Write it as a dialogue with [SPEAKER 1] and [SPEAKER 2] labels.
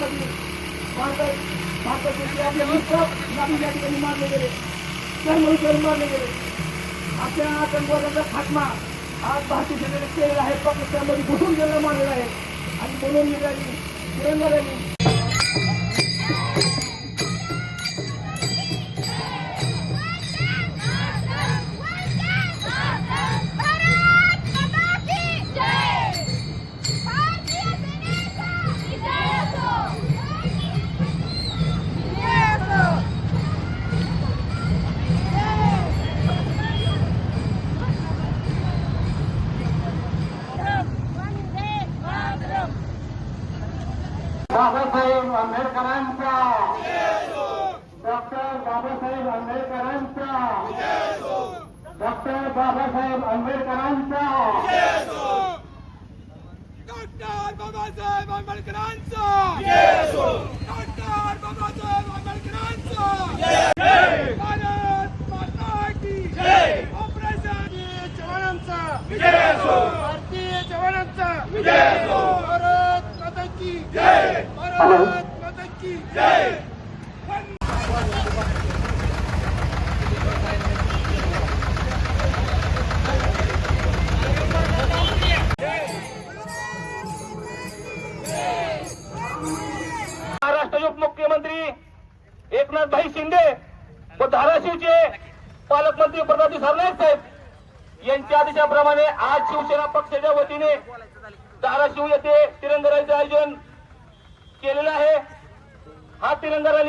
[SPEAKER 1] पक्षामध्ये भारतात भारताचे आपले विश्वास या ठिकाणी मारले गेले. कर्मचारी मारले गेले. आपल्या आतंकवादाचा खात्मा आज भारतीय जनतेने केलेला आहे. पाकिस्तानमध्ये घुसून गेलेला मारलेला आहे. आणि म्हणून निघाली तिरंगाने बाबासाहेब आंबेडकरांचा. डॉक्टर बाबासाहेब आंबेडकरांचा. डॉक्टर बाबासाहेब आंबेडकरांचा.
[SPEAKER 2] डॉक्टर बाबासाहेब आंबेडकरांचा. डॉक्टर बाबासाहेब आंबेडकरांचा. भारत माता की ऑपरेशन. जवानांचा. भारतीय जवानांचा भारत माता की भारत माता की
[SPEAKER 1] महाराष्ट्र उपमुख्यमंत्री एकनाथ भाई शिंदे व धाराशिवचे पालकमंत्री प्रतापजी सरनाईक साहेब यांच्या आदेशाप्रमाणे आज शिवसेना पक्षाच्या वतीने धाराशिव येथे तिरंगा आयोजन केलेला आहे. हा तिरंगा